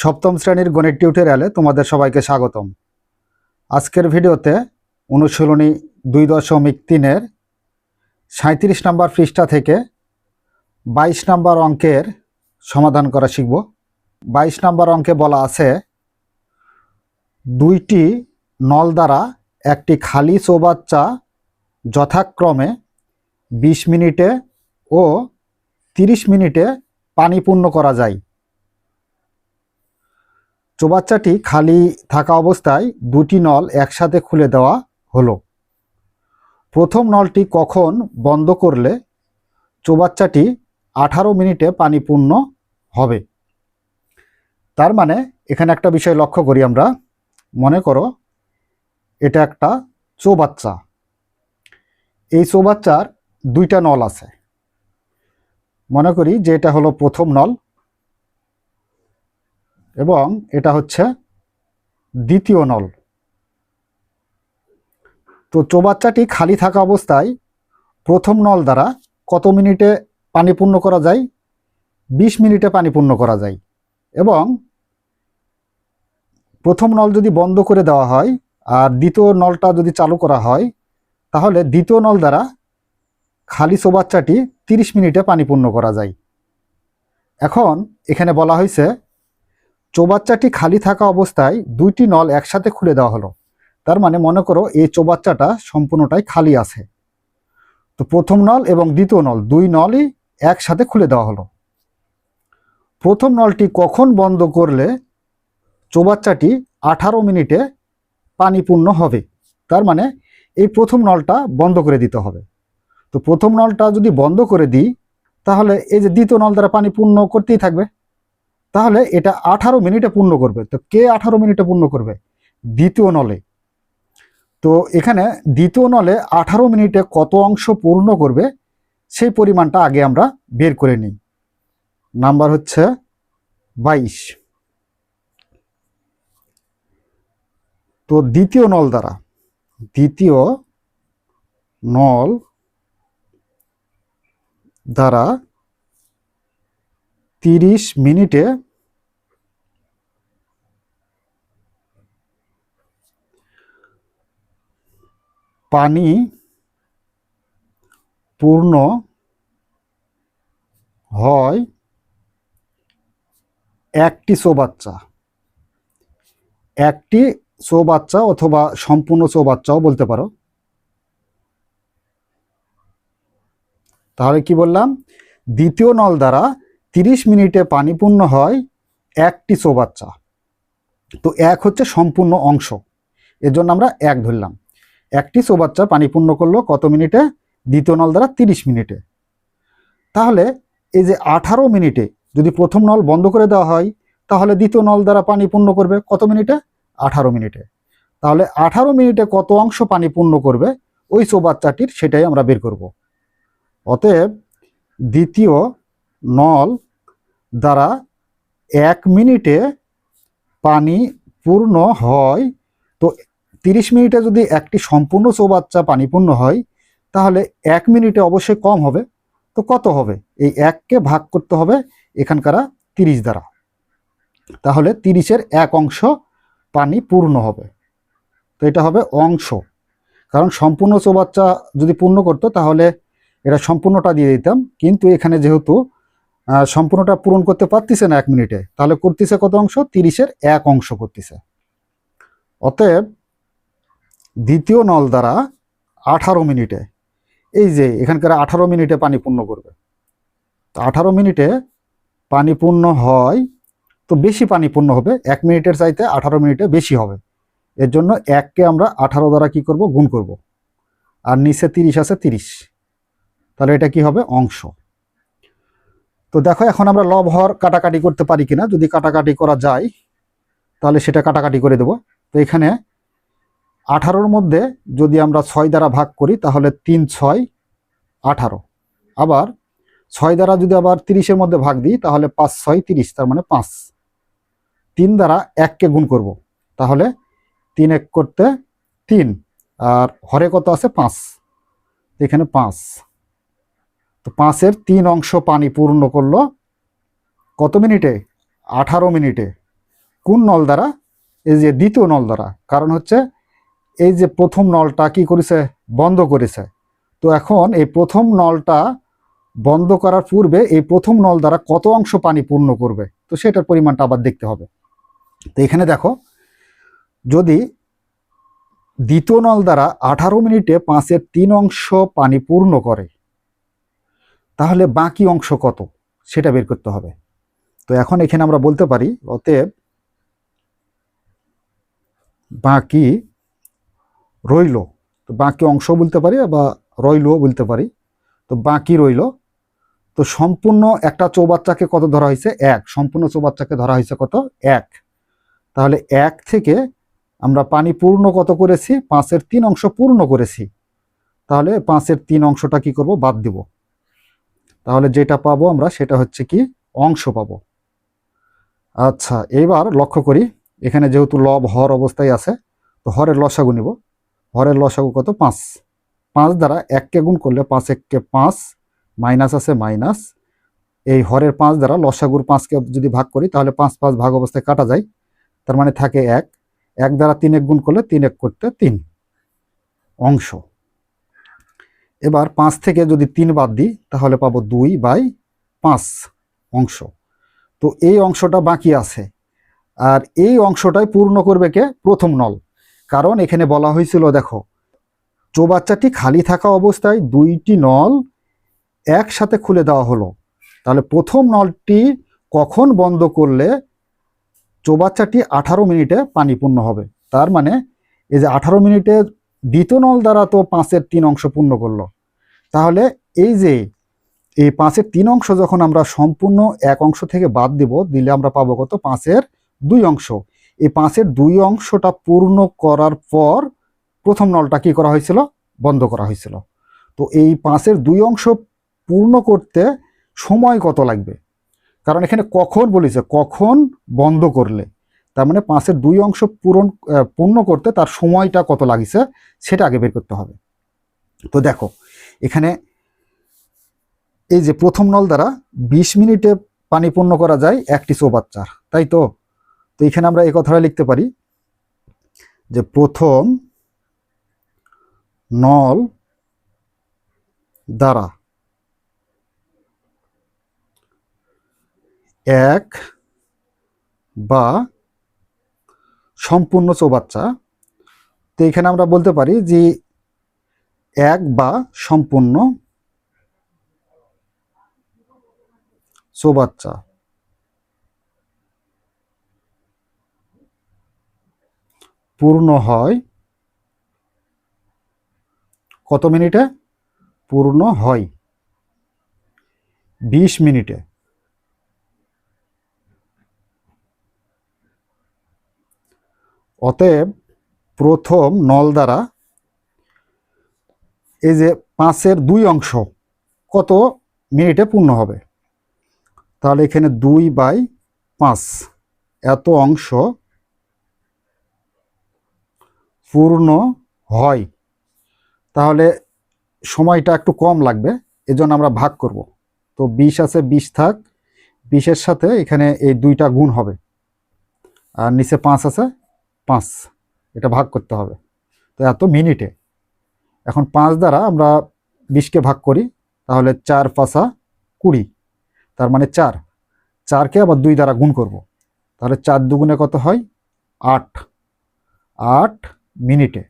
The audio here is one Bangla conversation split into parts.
সপ্তম শ্রেণির গণিত টিউটোরিয়ালে তোমাদের সবাইকে স্বাগতম। আজকের ভিডিওতে অনুশীলনী দুই দশমিক তিনের সাঁত্রিশ নম্বর পৃষ্ঠা থেকে বাইশ নম্বর অঙ্কের সমাধান করা শিখব। বাইশ নম্বর অঙ্কে বলা আছে, দুইটি নল দ্বারা একটি খালি চৌবাচ্চা যথাক্রমে বিশ মিনিটে ও তিরিশ মিনিটে পানি পূর্ণ করা যায়। চৌবাচ্চাটি খালি থাকা অবস্থায় দুটি নল একসাথে খুলে দেওয়া হলো। প্রথম নলটি কখন বন্ধ করলে চৌবাচ্চাটি আঠারো মিনিটে পানি পূর্ণ হবে? তার মানে এখানে একটা বিষয় লক্ষ্য করি আমরা। মনে করো, এটা একটা চৌবাচ্চা। এই চৌবাচ্চার দুইটা নল আছে। মনে করি যে এটা হলো প্রথম নল এবং এটা হচ্ছে দ্বিতীয় নল। তো চৌবাচ্চাটি খালি থাকা অবস্থায় প্রথম নল দ্বারা কত মিনিটে পানি পূর্ণ করা যায়? বিশ মিনিটে পানি পূর্ণ করা যায়। এবং প্রথম নল যদি বন্ধ করে দেওয়া হয় আর দ্বিতীয় নলটা যদি চালু করা হয়, তাহলে দ্বিতীয় নল দ্বারা খালি চৌবাচ্চাটি তিরিশ মিনিটে পানি পূর্ণ করা যায়। এখন এখানে বলা হয়েছে চৌবাচ্চাটি খালি থাকা অবস্থায় দুইটি নল একসাথে খুলে দেওয়া হলো। তার মানে মনে করো এই চৌবাচ্চাটা সম্পূর্ণটাই খালি আছে। তো প্রথম নল এবং দ্বিতীয় নল দুই নলই একসাথে খুলে দেওয়া হলো। প্রথম নলটি কখন বন্ধ করলে চৌবাচ্চাটি আঠারো মিনিটে পানি পূর্ণ হবে? তার মানে এই প্রথম নলটা বন্ধ করে দিতে হবে। তো প্রথম নলটা যদি বন্ধ করে দিই, তাহলে এই যে দ্বিতীয় নল দ্বারা পানি পূর্ণ করতেই থাকবে। তাহলে এটা আঠারো মিনিটে পূর্ণ করবে। তো কে আঠারো মিনিটে পূর্ণ করবে? দ্বিতীয় নলে। তো এখানে দ্বিতীয় নলে আঠারো মিনিটে কত অংশ পূর্ণ করবে? সেই পরিমাণটা আগে আমরা বের করে নিই। নাম্বার হচ্ছে বাইশ। তো দ্বিতীয় নল দ্বারা, দ্বিতীয় নল দ্বারা তিরিশ মিনিটে পানি পূর্ণ হয় একটি চৌবাচ্চা একটি চৌবাচ্চা অথবা সম্পূর্ণ চৌবাচ্চাও বলতে পারো। তাহলে কি বললাম? দ্বিতীয় নল দ্বারা তিরিশ মিনিটে পানি পূর্ণ হয় একটি চৌবাচ্চা। তো এক হচ্ছে সম্পূর্ণ অংশ। এর জন্য আমরা এক ধরলাম। একটি চৌবাচ্চা পানি পূর্ণ করল কত মিনিটে? দ্বিতীয় নল দ্বারা তিরিশ মিনিটে। তাহলে এই যে আঠারো মিনিটে যদি প্রথম নল বন্ধ করে দেওয়া হয়, তাহলে দ্বিতীয় নল দ্বারা পানি পূর্ণ করবে কত মিনিটে? আঠারো মিনিটে। তাহলে আঠারো মিনিটে কত অংশ পানি পূর্ণ করবে? ওই চৌবাচ্চাটির সেটাই আমরা বের করব। অতএব দ্বিতীয় নল দ্বারা এক মিনিটে পানি পূর্ণ হয়। তো তিরিশ মিনিটে যদি একটি সম্পূর্ণ চৌবাচ্চা পানি পূর্ণ হয়, তাহলে এক মিনিটে অবশ্যই কম হবে। তো কত হবে? এই এককে ভাগ করতে হবে এখানকার তিরিশ দ্বারা। তাহলে তিরিশের এক অংশ পানি পূর্ণ হবে। তো এটা হবে অংশ। কারণ সম্পূর্ণ চৌবাচ্চা যদি পূর্ণ করতো, তাহলে এটা সম্পূর্ণটা দিয়ে দিতাম। কিন্তু এখানে যেহেতু সম্পূর্ণটা পূরণ করতে পারতেছে না এক মিনিটে। তাহলে করতেছে কত অংশ? তিরিশের এক অংশ করতেছে। অতএব দ্বিতীয় নল দ্বারা আঠারো মিনিটে, এই যে এখানকার আঠারো মিনিটে পানি পূর্ণ করবে। তো আঠারো মিনিটে পানি পূর্ণ হয়, তো বেশি পানি পূর্ণ হবে। এক মিনিটের চাইতে আঠারো মিনিটে বেশি হবে। এর জন্য এককে আমরা আঠারো দ্বারা কি করব? গুণ করব। আর নিচে তিরিশ আছে তিরিশ। তাহলে এটা কি হবে? অংশ। তো দেখো, এখন আমরা লব হর কাটাকাটি করতে পারি কিনা। যদি কাটাকাটি করা যায়, তাহলে সেটা কাটাকাটি করে দেব। তো এখানে আঠারোর মধ্যে যদি আমরা ছয় দ্বারা ভাগ করি, তাহলে তিন, ছয়, আঠারো। আবার ছয় দ্বারা যদি আবার তিরিশের মধ্যে ভাগ দিই, তাহলে পাঁচ, ছয়, তিরিশ, তার মানে পাঁচ। তিন দ্বারা এককে গুণ করব। তাহলে তিন এক করতে তিন, আর হরে কত আছে? পাঁচ। এখানে পাঁচ। তো পাঁচের তিন অংশ পানি পূর্ণ করল। কত মিনিটে? আঠারো মিনিটে। কোন নল দ্বারা? এই যে দ্বিতীয় নল দ্বারা। কারণ হচ্ছে এই যে প্রথম নলটা কি করেছে? বন্ধ করেছে। তো এখন এই প্রথম নলটা বন্ধ করার পূর্বে এই প্রথম নল দ্বারা কত অংশ পানি পূর্ণ করবে? তো সেটার পরিমাণটা আবার দেখতে হবে। তো এখানে দেখো, যদি দ্বিতীয় নল দ্বারা আঠারো মিনিটে পাঁচের তিন অংশ পানি পূর্ণ করে তাহলে বাকি অংশ কত? সেটা বের করতে হবে। তো এখন এখানে আমরা বলতে পারি, অতএব বাকি রইল। তো বাকি অংশ বলতে পারি বা রইলও বলতে পারি। তো বাকি রইল। তো সম্পূর্ণ একটা চৌবাচ্চাকে কত ধরা হয়েছে? এক। সম্পূর্ণ চৌবাচ্চাকে ধরা হয়েছে কত? এক। তাহলে এক থেকে আমরা পানি পূর্ণ কত করেছি? পাঁচের তিন অংশ পূর্ণ করেছি। তাহলে পাঁচের তিন অংশটা কি করব? বাদ দিব। তাহলে যেটা পাবো আমরা সেটা হচ্ছে কি অংশ পাবো। আচ্ছা এবার লক্ষ্য করি, এখানে যেহেতু লব হর অবস্থায় আছে, তো হরের লসাগু নিব। হরের লসাগু কত? পাঁচ। পাঁচ দ্বারা এককে গুণ করলে পাঁচ এককে পাঁচ, মাইনাস আছে মাইনাস। এই হরের পাঁচ দ্বারা লসাগুর পাঁচকে যদি ভাগ করি, তাহলে পাঁচ পাঁচ ভাগ অবস্থায় কাটা যায়। তার মানে থাকে এক। এক দ্বারা তিন এক গুণ করলে তিন এক করতে তিন। অংশ। এবার পাঁচ থেকে যদি তিন বাদ দিই, তাহলে পাবো দুই বাই পাঁচ অংশ। তো এই অংশটা বাকি আছে। আর এই অংশটাই পূর্ণ করবে কে? প্রথম নল। কারণ এখানে বলা হয়েছিল, দেখো, চৌবাচ্চাটি খালি থাকা অবস্থায় দুইটি নল একসাথে খুলে দেওয়া হলো। তাহলে প্রথম নলটি কখন বন্ধ করলে চৌবাচ্চাটি আঠারো মিনিটে পানি পূর্ণ হবে? তার মানে এই যে আঠারো মিনিটে দ্বিতীয় নল দ্বারা তো পাঁচের তিন অংশ পূর্ণ করল। তাহলে এই যে এই পাঁচের তিন অংশ যখন আমরা সম্পূর্ণ এক অংশ থেকে বাদ দিব, দিলে আমরা পাবো কত? পাঁচের দুই অংশ। এই পাঁচের দুই অংশটা পূর্ণ করার পর প্রথম নলটা কি করা হয়েছিল? বন্ধ করা হয়েছিল। তো এই পাঁচের দুই অংশ পূর্ণ করতে সময় কত লাগবে? কারণ এখানে কখন বলেছে, কখন বন্ধ করলে। তার মানে পাঁচের দুই অংশ পূরণ পূর্ণ করতে তার সময়টা কত লাগিছে সেটা আগে বের করতে হবে। তো দেখো, এখানে এই যে প্রথম নল দ্বারা বিশ মিনিটে পানি পূর্ণ করা যায় একটি চৌবাচ্চার, তাই তো? তো এখানে আমরা এই কথাটা লিখতে পারি যে প্রথম নল দ্বারা এক বা সম্পূর্ণ চৌবাচ্চা। তো এখানে আমরা বলতে পারি যে এক বা সম্পূর্ণ চৌবাচ্চা। পূর্ণ হয় কত মিনিটে? পূর্ণ হয়। বিশ মিনিটে। অতএব প্রথম নল দ্বারা এই যে পাঁচের দুই অংশ কত মিনিটে পূর্ণ হবে? তাহলে এখানে দুই বাই পাঁচ, এত অংশ পূর্ণ হয়। তাহলে সময়টা একটু কম লাগবে, এজন্য আমরা ভাগ করব। তো বিশ আছে, বিশ থাক, বিশের সাথে এখানে এই দুইটা গুণ হবে। আর নিচে পাঁচ আছে পাঁচ, এটা ভাগ করতে হবে। তো এত মিনিটে। এখন পাঁচ দ্বারা আমরা বিশকে ভাগ করি, তাহলে চার পাঁচা কুড়ি। তার মানে চার। চারকে আবার দুই দ্বারা গুণ করব। তাহলে চার দুগুণে কত হয়? আট। আট মিনিটে।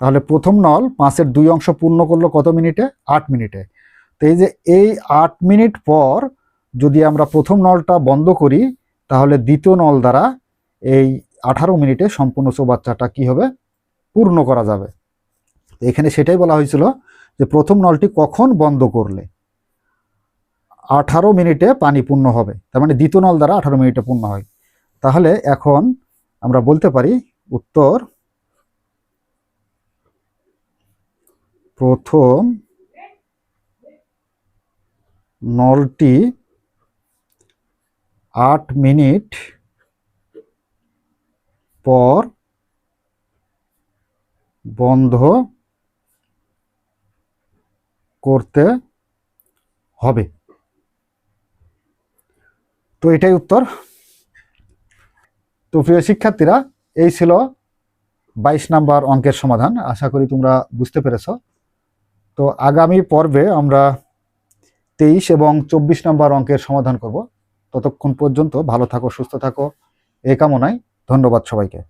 তাহলে প্রথম নল পাঁচের দুই অংশ পূর্ণ করল কত মিনিটে? আট মিনিটে। তো এই যে এই আট মিনিট পর যদি আমরা প্রথম নলটা বন্ধ করি তাহলে দ্বিতীয় নল দ্বারা এই আঠারো মিনিটে সম্পূর্ণ চৌবাচ্চাটা কি হবে? পূর্ণ করা যাবে। এখানে সেটাই বলা হয়েছিল যে প্রথম নলটি কখন বন্ধ করলে? আঠারো মিনিটে পানি পূর্ণ হবে। তার মানে দ্বিতীয় নল দ্বারা আঠারো মিনিটে পূর্ণ হয়। তাহলে এখন আমরা বলতে পারি উত্তর প্রথম নলটি আট মিনিট পর বন্ধ করতে হবে। তো এটাই উত্তর। তো প্রিয় শিক্ষার্থীরা, এই ছিল ২২ নাম্বার অঙ্কের সমাধান। আশা করি তোমরা বুঝতে পেরেছ। তো আগামী পর্বে আমরা তেইশ এবং চব্বিশ নাম্বার অঙ্কের সমাধান করব। ততক্ষণ পর্যন্ত ভালো থাকো সুস্থ থাকো। এই কামনায় ধন্যবাদ সবাইকে।